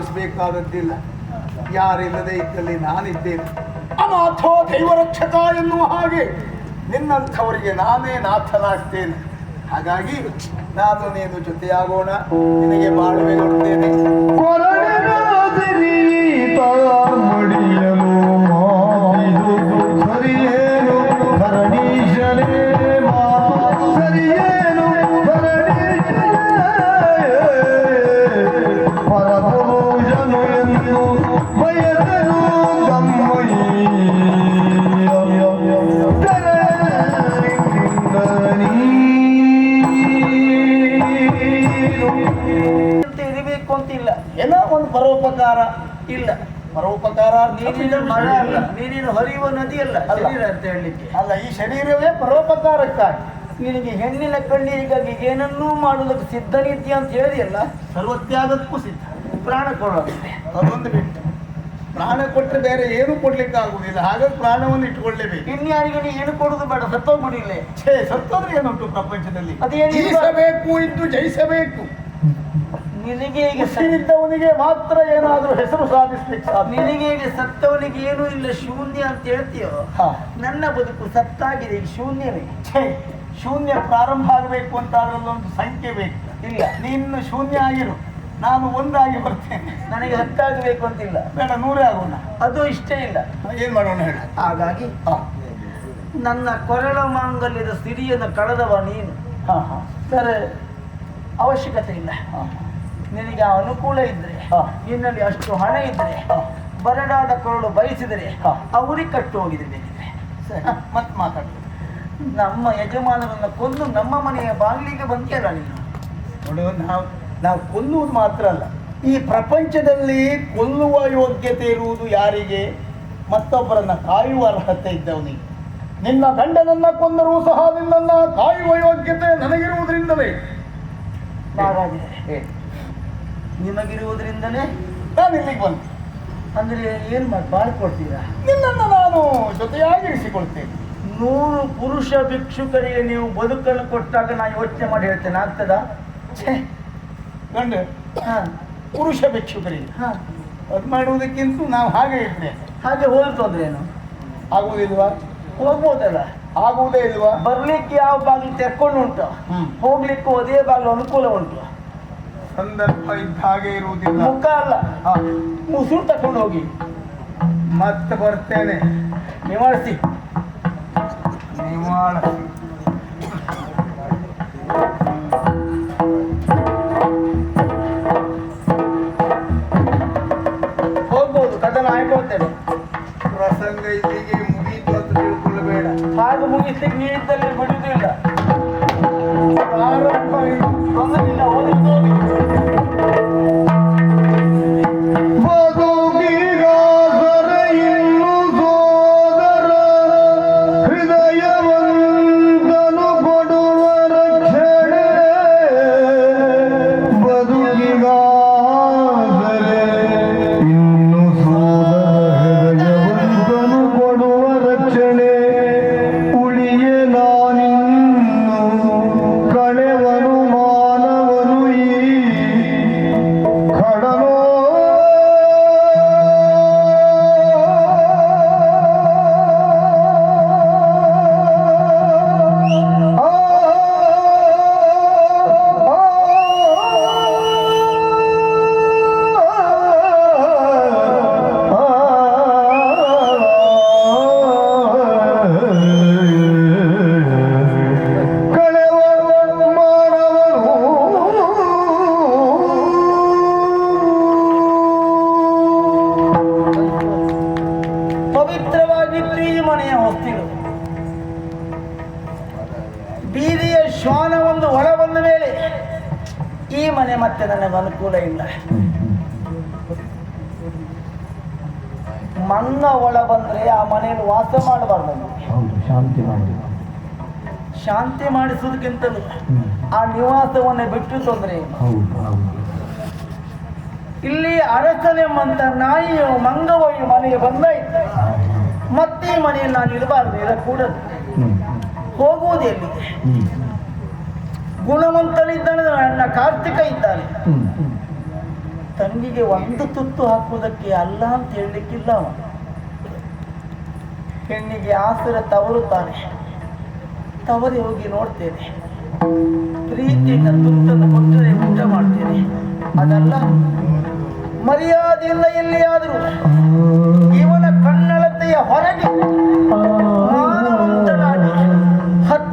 ಬೇಕಾದದ್ದಿಲ್ಲ. ಯಾರಿಲ್ಲದೆ ಇದ್ದಲ್ಲಿ ನಾನಿದ್ದೇನೆ. ಅನಾಥೋ ದೈವರಕ್ಷಕ ಎನ್ನುವ ಹಾಗೆ ನಿನ್ನಂಥವರಿಗೆ ನಾನೇ ನಾಥನಾಗ್ತೇನೆ. ಹಾಗಾಗಿ ನಾನು ನೀನು ಜೊತೆಯಾಗೋಣ. ನಿನಗೆ ಬಾಳುವೆ ಕೊಡ್ತೇನೆ. ಇಲ್ಲ. ಪರೋಪಕಾರ ನೀರಿನ ಮರ ಅಲ್ಲ. ನೀರಿನ ಹರಿಯುವ ನದಿ ಅಲ್ಲ. ಶರೀರ ಅಂತ ಹೇಳಲಿಕ್ಕೆ. ಅಲ್ಲ ಈ ಶರೀರವೇ ಪರೋಪಕಾರಕ್ಕಾಗಿ. ನಿನಗೆ ಹೆಣ್ಣಿನ ಕಣ್ಣೀರಿಗಾಗಿ ಏನನ್ನೂ ಮಾಡುವುದಕ್ಕೆ ಸಿದ್ಧನಿದ್ಯ ಅಂತ ಹೇಳಿದೆಯಲ್ಲ ಸರ್ವತ್ಯಾಗಕ್ಕೂ ಸಿದ್ಧ. ಪ್ರಾಣ ಕೊಡೋದು. ಅದೊಂದು ಬಿಟ್ಟು. ಪ್ರಾಣ ಕೊಟ್ಟರೆ ಬೇರೆ ಏನು ಕೊಡ್ಲಿಕ್ಕೆ ಆಗುದಿಲ್ಲ ಹಾಗಾಗಿ ಪ್ರಾಣವನ್ನು ಇಟ್ಟುಕೊಳ್ಳೇಬೇಕು. ಇನ್ಯಾರಿಗೆ ನೀ ಏನು ಕೊಡುದು ಬೇಡ ಸತ್ತೋಗ್ಬಿಡಿಲ್ಲ ಛೇ ಸತ್ತೋದ್ರೆ ಏನುಂಟು ಪ್ರಪಂಚದಲ್ಲಿ? ಅದೇನು. ಜಯಿಸಬೇಕು ಇದ್ದು ಜಯಿಸಬೇಕು. ನಿನಗೆ ಈಗ ಮಾತ್ರ ಏನಾದರೂ ಹೆಸರು ಸಾಧಿಸ್ಲಿಕ್ಕೆ ಸಾಧ್ಯ? ನಿನಗೆ ಈಗ ಸತ್ತವನಿಗೆ ಏನು ಇಲ್ಲ ಶೂನ್ಯ ಅಂತ ಹೇಳ್ತೀಯೋ? ಹಾ. ನನ್ನ ಬದುಕು ಸತ್ತಾಗಿದೆ ಈಗ ಶೂನ್ಯವೇ? ಶೂನ್ಯ ಪ್ರಾರಂಭ ಆಗಬೇಕು ಅಂತ ಅದರಲ್ಲೊಂದು ಸಂಖ್ಯೆ ಬೇಕು. ಇಲ್ಲ. ನೀನು ಶೂನ್ಯ ಆಗಿರು. ನಾನು ಒಂದಾಗಿ ಬರ್ತೇನೆ. ನನಗೆ ಹತ್ತಾಗಬೇಕು ಅಂತಿಲ್ಲ. ಬೇಡ ನೂರೇ ಆಗೋಣ. ಅದು ಇಷ್ಟ ಇಲ್ಲ. ಏನು ಮಾಡೋಣ ಹೇಳಿ? ಹಾಗಾಗಿ ನನ್ನ ಕೊರಳ ಮಾಂಗಲ್ಯದ ಸಿರಿಯನ್ನು ಕಳೆದವ ನೀನು. ಹಾ ಹಾ. ಸರ್ ಅವಶ್ಯಕತೆ ಇಲ್ಲ. ಹಾ. ನಿನಗೆ ಆ ಅನುಕೂಲ ಇದ್ರೆ ಹಾ. ನಿನ್ನಲ್ಲಿ ಅಷ್ಟು ಹಣ ಇದ್ರೆ. ಬರಡಾದ ಕೊರಳು ಬಯಸಿದರೆ ಹಾ. ಅವರಿಗೆ ಕಟ್ಟು ಹೋಗಿದೆ ಬೇಕಿದ್ರೆ ಸರಿ. ಮತ್ತೆ ಮಾತಾಡ್ತೀನಿ ನಮ್ಮ ಯಜಮಾನರನ್ನು ಕೊಂದು ನಮ್ಮ ಮನೆಯ ಬಾಗಿಲಿಗೆ ಬಂತಿಯಲ್ಲ ನೀನು? ನೋಡು ನಾವು ನಾವು ಕೊಲ್ಲುವುದು ಮಾತ್ರ ಅಲ್ಲ ಈ ಪ್ರಪಂಚದಲ್ಲಿ ಕೊಲ್ಲುವ ಯೋಗ್ಯತೆ ಇರುವುದು ಯಾರಿಗೆ? ಮತ್ತೊಬ್ಬರನ್ನ ಕಾಯುವ ಅರ್ಹತೆ ಇದ್ದವನಿಗೆ ನಿನ್ನ ಗಂಡನನ್ನ ಕೊಂದರೂ ಸಹ ನಿನ್ನನ್ನ ಕಾಯುವ ಯೋಗ್ಯತೆ ನನಗಿರುವುದರಿಂದಲೇ. ಏ, ನಿಮಗಿರುವುದರಿಂದಲೇ ನಾನು ಇಲ್ಲಿಗೆ ಬಂದೆ. ಅಂದರೆ ಏನು ಮಾಡಿ ಬಾಳ್ಕೊಡ್ತೀರಾ ನಿನ್ನನ್ನು ನಾನು ಜೊತೆಯಾಗಿರಿಸಿಕೊಳ್ತೇನೆ ನೂರು ಪುರುಷ ಭಿಕ್ಷುಕರಿಗೆ ನೀವು ಬದುಕನ್ನು ಕೊಟ್ಟಾಗ ನಾನು ಯೋಚನೆ ಮಾಡಿ ಹೇಳ್ತೇನೆ. ಆಗ್ತದ? ಛೇ ಗಂಡ. ಹಾ. ಪುರುಷ ಭಿಕ್ಷುಕರಿಗೆ. ಹಾಂ. ಅದು ಮಾಡುವುದಕ್ಕಿಂತ ನಾವು ಹಾಗೆ ಇರ್ತೇವೆ. ಹಾಗೆ ಹೋಯ್ತು ಅಂದ್ರೆ ಏನು ಆಗುವುದಿಲ್ವಾ? ಹೋಗ್ಬೋದಲ್ಲ? ಆಗುವುದೇ ಇಲ್ವಾ? ಬರ್ಲಿಕ್ಕೆ ಯಾವ ಬಾಗಿಲು ತೆಕ್ಕೊಂಡು ಉಂಟು. ಹೋಗ್ಲಿಕ್ಕೂ ಅದೇ ಬಾಗಿಲು ಅನುಕೂಲ ಉಂಟು. ಸಂದರ್ಭ ಇದ್ದ ಹಾಗೆ ಇರುವುದಿಲ್ಲ. ಮುಖ ಅಲ್ಲ ಮುಸುರು ತಕೊಂಡು ಹೋಗಿ. ಮತ್ತೆ ಬರ್ತೇನೆ. ನಿವಾಳಿಸಿ. ನಿವಾಳ ಹೋಗ್ಬೋದು ಕದನ ಆಯ್ಕೊಳ್ತೇನೆ ಪ್ರಸಂಗ ಇಲ್ಲಿಗೆ ಮುಗೀತು ಅಂತ ತಿಳ್ಕೊಳ್ಳಬೇಡ. ಹಾಗೆ ಮುಗಿಸ್ಲಿಕ್ಕೆ ನೀ ಇದ್ದಲ್ಲಿ ಬಿಡುವುದಿಲ್ಲ. ಪ್ರಾರಂಭ ಇಲ್ಲ ತೊಂದರಿಲ್ಲ ಒಂದು ಮೇಲೆ ಈ ಮನೆ ಮತ್ತೆ ನನಗೆ ಅನುಕೂಲ ಇಲ್ಲ. ಮಂಗ ಒಳ ಬಂದ್ರೆ ಆ ಮನೆಯಲ್ಲಿ ವಾಸ ಮಾಡಬಾರ್ದು ಶಾಂತಿ ಮಾಡಿ. ಶಾಂತಿ ಮಾಡಿಸುವುದಕ್ಕಿಂತಲೂ ಆ ನಿವಾಸವನ್ನೇ ಬಿಟ್ಟು ತೊಂದರೆ ಇಲ್ಲ. ಅರಸನೆಂಬಂತ ನಾಯಿಯು ಮಂಗವ ಈ ಮನೆಗೆ ಬಂದಾಯ್ತು. ಮತ್ತೆ ಈ ಮನೆಯಲ್ಲಿ ನಾನು ಇರಬಾರ್ದು ಇರಕೂಡದು. ಹೋಗುವುದು ಎಲ್ಲಿಗೆ? ಗುಣವಂತನಿದ್ದಾನೆ ಅಣ್ಣ ಕಾರ್ತಿಕ ಇದ್ದಾನೆ. ತಂಗಿಗೆ ಒಂದು ತುತ್ತು ಹಾಕುವುದಕ್ಕೆ ಅಲ್ಲ ಅಂತ ಹೇಳಲಿಕ್ಕಿಲ್ಲ ಅವ. ಹೆಣ್ಣಿಗೆ ಆಸರೆ ತವರುತ್ತಾನೆ ತಾನೆ ತವರಿ ಹೋಗಿ ನೋಡ್ತೇನೆ. ಪ್ರೀತಿಯಿಂದ ತುತ್ತನ್ನು ಕೊಟ್ಟರೆ ಊಟ ಮಾಡ್ತೇನೆ. ಅದಲ್ಲ ಮರ್ಯಾದೆಯಿಂದ ಎಲ್ಲಿಯಾದರೂ ಇವನ ಕಣ್ಣಳತೆಯ ಹೊರಗೆ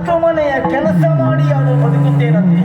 ಅಕ್ಕಮನೆಯ ಕೆಲಸ ಮಾಡಿ ಅವಳು ಬದುಕುತ್ತೇನಂತೆ?